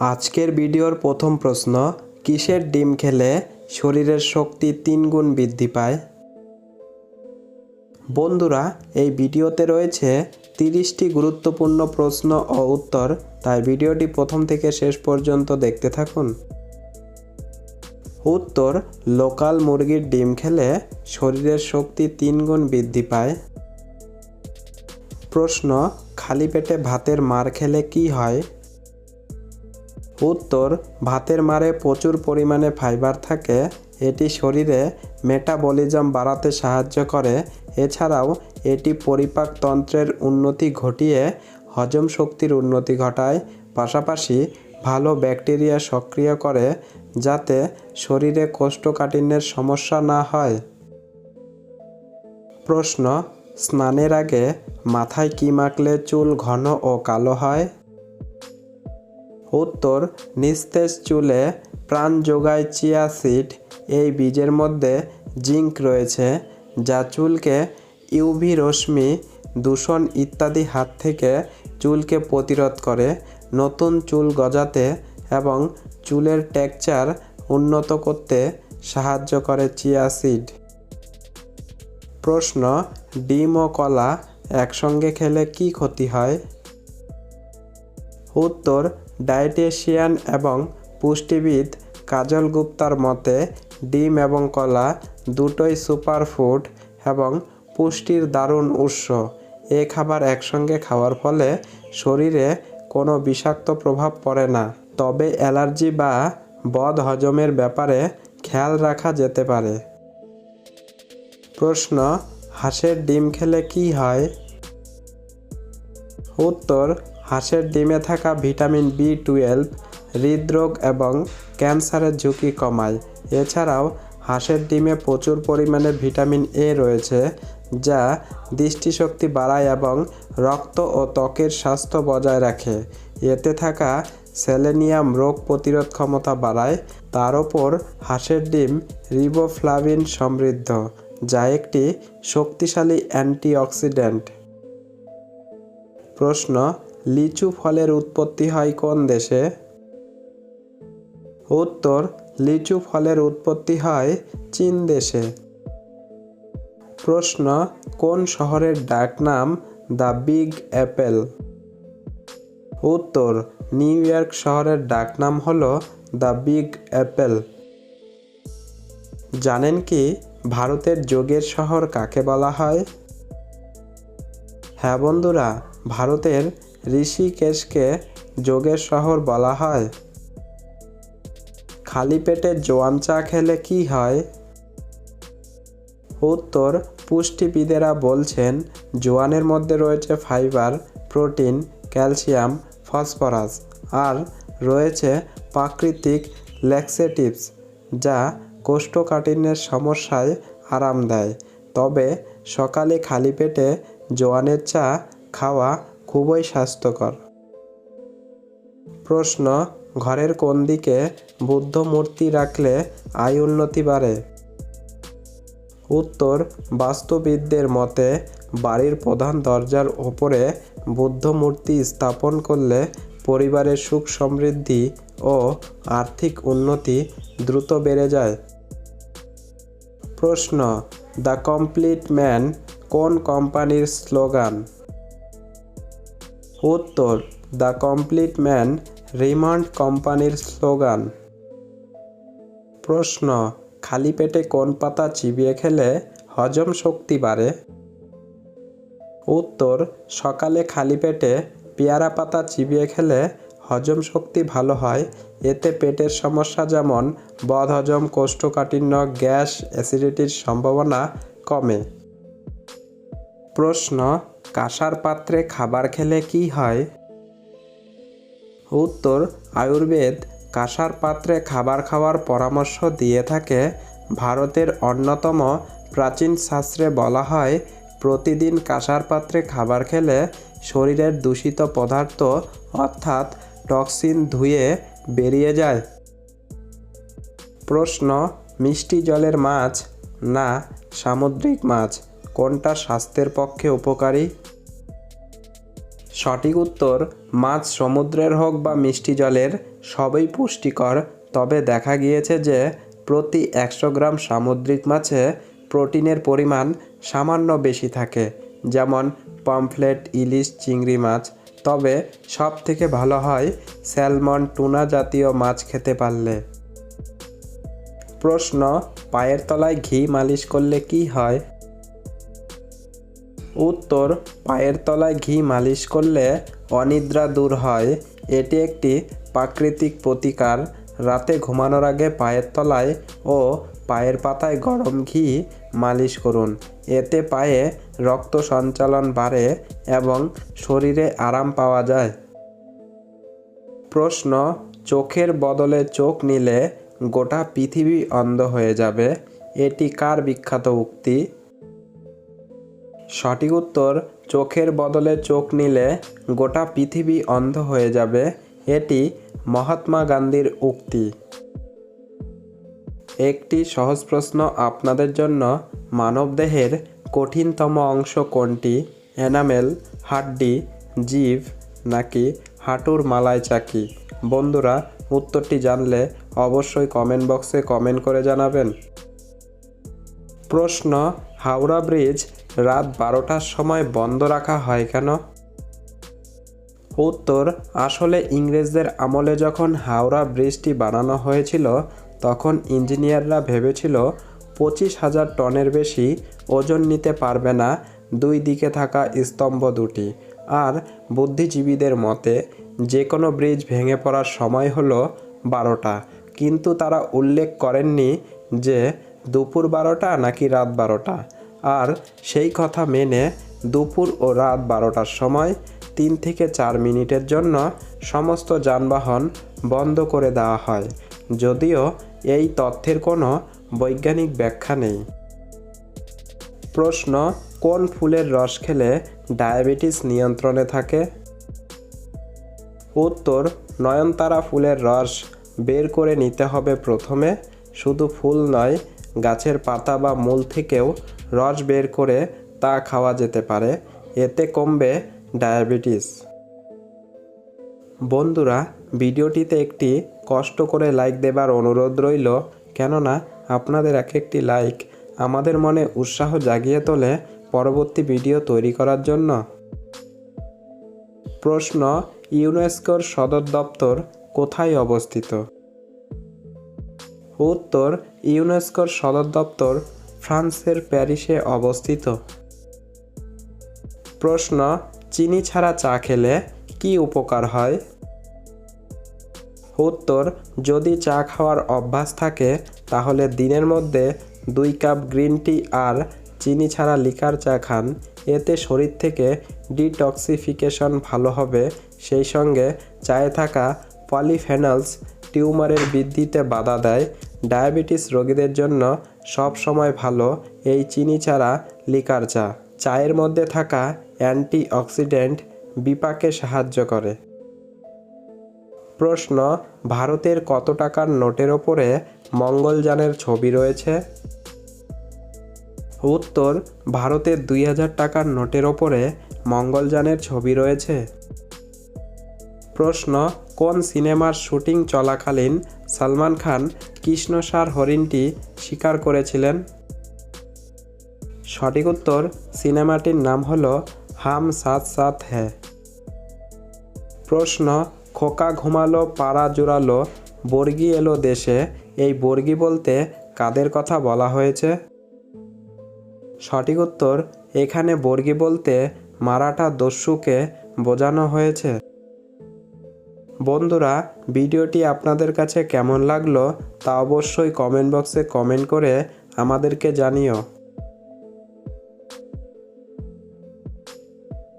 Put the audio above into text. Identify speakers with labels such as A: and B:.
A: আজকের ভিডিওর প্রথম প্রশ্ন, কিসের ডিম খেলে শরীরের শক্তি তিন গুণ বৃদ্ধি পায়? বন্ধুরা, এই ভিডিওতে রয়েছে তিরিশটি গুরুত্বপূর্ণ প্রশ্ন ও উত্তর, তাই ভিডিওটি প্রথম থেকে শেষ পর্যন্ত দেখতে থাকুন। উত্তর, লোকাল মুরগির ডিম খেলে শরীরের শক্তি তিন গুণ বৃদ্ধি পায়। প্রশ্ন খালি পেটে ভাতের মার খেলে কি হয়? উত্তর, ভাতের মারে প্রচুর পরিমাণে ফাইবার থাকে, এটি শরীরে মেটাবলিজম বাড়াতে সাহায্য করে। এছাড়াও, এটি পরিপাকতন্ত্রের উন্নতি ঘটিয়ে হজম শক্তির উন্নতি ঘটায়। পাশাপাশি, ভালো ব্যাকটেরিয়া সক্রিয় করে, যাতে শরীরে কোষ্ঠকাঠিন্যের সমস্যা না হয়। প্রশ্ন স্নানের আগে মাথায় কি মাখলে চুল ঘন ও কালো হয়? উত্তর, নিস্তেজ চুলে প্রাণ যোগায় চিয়া সিড। এই বীজের মধ্যে জিঙ্ক রয়েছে, যা চুলকে ইউভি রশ্মি, দূষণ ইত্যাদি হাত থেকে চুলকে প্রতিরোধ করে, নতুন চুল গজাতে এবং চুলের টেক্সচার উন্নত করতে সাহায্য করে চিয়া সিড। প্রশ্ন, ডিম ও কলা একসঙ্গে খেলে কি ক্ষতি হয়? উত্তর, ডায়েটেশিয়ান এবং পুষ্টিবিদ কাজল গুপ্তার মতে, ডিম এবং কলা দুটোই সুপারফুড এবং পুষ্টির দারুণ উৎস। এ খাবার একসঙ্গে খাওয়ার ফলে শরীরে কোনো বিষাক্ত প্রভাব পড়ে না। তবে অ্যালার্জি বা বদ হজমের ব্যাপারে খেয়াল রাখা যেতে পারে। প্রশ্ন, হাঁসের ডিম খেলে কি হয়? উত্তর, হাঁসের ডিমে থাকা ভিটামিন বি টুয়েলভ, হৃদরোগ এবং ক্যান্সারের ঝুঁকি কমায়। এছাড়াও, হাঁসের ডিমে প্রচুর পরিমাণে ভিটামিন এ রয়েছে, যা দৃষ্টিশক্তি বাড়ায় এবং রক্ত ও ত্বকের স্বাস্থ্য বজায় রাখে। এতে থাকা সেলেনিয়াম রোগ প্রতিরোধ ক্ষমতা বাড়ায়। তার ওপর, হাঁসের ডিম রিবোফ্লাভিন সমৃদ্ধ। যা একটি শক্তিশালী অ্যান্টিঅক্সিডেন্ট। প্রশ্ন, লিচু ফলের উৎপত্তি হয় কোন দেশে? উত্তর, লিচু ফলের উৎপত্তি হয় চীন দেশে। প্রশ্ন, কোন শহরের ডাকনাম দ্য বিগ অ্যাপেল? উত্তর, নিউ ইয়র্ক শহরের ডাকনাম হল দ্য বিগ অ্যাপেল। জানেন কি? ভারতের যোগের শহর কাকে বলা হয়? হ্যাঁ বন্ধুরা, ভারতের ঋষিকেশকে যোগের শহর বলা হয়। খালি পেটে জোয়ান চা খেলে কি হয়? উত্তর, পুষ্টিবিদেরা বলছেন, জোয়ানের মধ্যে রয়েছে ফাইবার, প্রোটিন, ক্যালসিয়াম, ফসফরাস, আর রয়েছে প্রাকৃতিক ল্যাক্সেটিভস যা কোষ্ঠকাঠিন্যের সমস্যায় আরাম দেয়। তবে সকালে খালি পেটে জোয়ানের চা খাওয়া খুবই স্বাস্থ্যকর। প্রশ্ন, ঘরের কোন দিকে বুদ্ধ মূর্তি রাখলে আয় উন্নতি বাড়ে? উত্তর, বাস্তুবিদদের মতে, বাড়ির প্রধান দরজার ওপরে বুদ্ধ মূর্তি স্থাপন করলে পরিবারের সুখ সমৃদ্ধি ও আর্থিক উন্নতি দ্রুত বেড়ে যায়। প্রশ্ন, দ্য কমপ্লিট ম্যান কোন কোম্পানির স্লোগান? উত্তর, দ্য কমপ্লিট ম্যান রিমান্ড কোম্পানির স্লোগান। প্রশ্ন, খালি পেটে কোন পাতা চিবিয়ে খেলে হজম শক্তি বাড়ে? উত্তর, সকালে খালি পেটে পেয়ারা পাতা চিবিয়ে খেলে হজম শক্তি ভালো হয়, এতে পেটের সমস্যা যেমন বদহজম, কোষ্ঠকাঠিন্য, গ্যাস, অ্যাসিডিটির সম্ভাবনা কমে। প্রশ্ন, কাঁসার পাত্রে খাবার খেলে কি হয়? উত্তর, আয়ুর্বেদ, কাঁসার পাত্রে খাবার খাওয়ার পরামর্শ দিয়ে থাকে। ভারতের অন্যতম প্রাচীন শাস্ত্রে বলা হয়, প্রতিদিন কাঁসার পাত্রে খাবার খেলে শরীরের দূষিত পদার্থ, অর্থাৎ টক্সিন ধুয়ে বেরিয়ে যায়। প্রশ্ন, মিষ্টি জলের মাছ না সামুদ্রিক মাছ? কোনটা স্বাস্থ্যের পক্ষে উপকারী? সঠিক উত্তর, মাছ সমুদ্রের হোক বা মিষ্টি জলের, সবই পুষ্টিকর। তবে দেখা গিয়েছে যে, প্রতি একশো গ্রাম সামুদ্রিক মাছে প্রোটিনের পরিমাণ সামান্য বেশি থাকে। যেমন, পমফ্লেট, ইলিশ, চিংড়ি মাছ তবে সব থেকে ভালো হয় স্যালমন টুনা জাতীয় মাছ খেতে পারলে। প্রশ্ন, পায়ের তলায় ঘি মালিশ করলে কি হয়? উত্তর, পায়ের তলায় ঘি মালিশ করলে অনিদ্রা দূর হয়। এটি একটি প্রাকৃতিক প্রতিকার। রাতে ঘুমানোর আগে পায়ের তলায় ও পায়ের পাতায় গরম ঘি মালিশ করুন। এতে পায়ে রক্ত সঞ্চালন বাড়ে এবং শরীরে আরাম পাওয়া যায়। প্রশ্ন, চোখের বদলে চোখ নিলে গোটা পৃথিবী অন্ধ হয়ে যাবে, এটি কার বিখ্যাত উক্তি? সঠিক উত্তর, চোখের বদলে চোখ নিলে গোটা পৃথিবী অন্ধ হয়ে যাবে, এটি মহাত্মা গান্ধীর উক্তি। একটি সহজ প্রশ্ন আপনাদের জন্য। মানবদেহের কঠিনতম অংশ কোনটি? এনামেল, হাড্ডি জিভ নাকি হাঁটুর মালায় চাকি? বন্ধুরা, উত্তরটি জানলে অবশ্যই কমেন্ট বক্সে কমেন্ট করে জানাবেন। প্রশ্ন, হাওড়া ব্রিজ রাত বারোটার সময় বন্ধ রাখা হয় কেন? উত্তর, আসলে ইংরেজদের আমলে যখন হাওড়া ব্রিজটি বানানো হয়েছিল তখন ইঞ্জিনিয়াররা ভেবেছিল পঁচিশ হাজার টনের বেশি ওজন নিতে পারবে না দুই দিকে থাকা স্তম্ভ দুটি। আর বুদ্ধিজীবীদের মতে যে কোনো ব্রিজ ভেঙে পড়ার সময় হলো বারোটা। কিন্তু তারা উল্লেখ করেননি যে দুপুর বারোটা নাকি রাত বারোটা। আর সেই কথা মেনে দুপুর ও রাত বারোটার সময় তিন থেকে চার মিনিটের জন্য সমস্ত যানবাহন বন্ধ করে দেওয়া হয়। যদিও এই তথ্যের কোনো বৈজ্ঞানিক ব্যাখ্যা নেই। প্রশ্ন, কোন ফুলের রস খেলে ডায়াবেটিস নিয়ন্ত্রণে থাকে? উত্তর, নয়নতারা ফুলের রস বের করে নিতে হবে প্রথমে। শুধু ফুল নয়, গাছের পাতা বা মূল থেকেও রস বের করে তা খাওয়া যেতে পারে। এতে কমবে ডায়াবেটিস। বন্ধুরা ভিডিওটিতে একটি কষ্ট করে লাইক দেবার অনুরোধ রইল, কেননা আপনাদের এক একটি লাইক আমাদের মনে উৎসাহ জাগিয়ে তোলে পরবর্তী ভিডিও তৈরি করার জন্য। প্রশ্ন, ইউনেস্কোর সদর দপ্তর কোথায় অবস্থিত? উত্তর, ইউনেস্কোর সদর দপ্তর ফ্রান্সের প্যারিসে অবস্থিত। প্রশ্ন, চিনি ছাড়া চা খেলে কি উপকার হয়? উত্তর, যদি চা খাওয়ার অভ্যাস থাকে, তাহলে দিনের মধ্যে দুই কাপ গ্রিন টি আর চিনি ছাড়া লিকার চা খান। এতে শরীর থেকে ডিটক্সিফিকেশন ভালো হবে। সেই সঙ্গে চায়ে থাকা পলিফেনলস টিউমারের বৃদ্ধিতে বাধা দেয়। ডায়াবেটিস রোগীদের জন্য সব সময় ভালো এই চিনি ছাড়া লিকার চা। চায়ের মধ্যে থাকা অ্যান্টি অক্সিডেন্ট বিপাকে সাহায্য করে। প্রশ্ন, ভারতের কত টাকার নোটের ওপরে মঙ্গলযানের ছবি রয়েছে? উত্তর ভারতের দুই হাজার টাকার নোটের ওপরে মঙ্গলযানের ছবি রয়েছে। প্রশ্ন, কোন সিনেমার শুটিং চলাকালীন সালমান খান কৃষ্ণসার হরিণটি স্বীকার করেছিলেন? সঠিক উত্তর, সিনেমাটির নাম হল হাম সাত সাত হ্যাঁ প্রশ্ন খোকা ঘুমালো, পাড়া জোড়ালো, বর্গি এলো দেশে। এই বর্গি বলতে কাদের কথা বলা হয়েছে? সঠিক উত্তর, এখানে বর্গি বলতে মারাঠা দস্যুকে বোঝানো হয়েছে। বন্ধুরা, ভিডিওটি আপনাদের কাছে কেমন লাগল তা অবশ্যই কমেন্ট বক্সে কমেন্ট করে আমাদেরকে জানিও।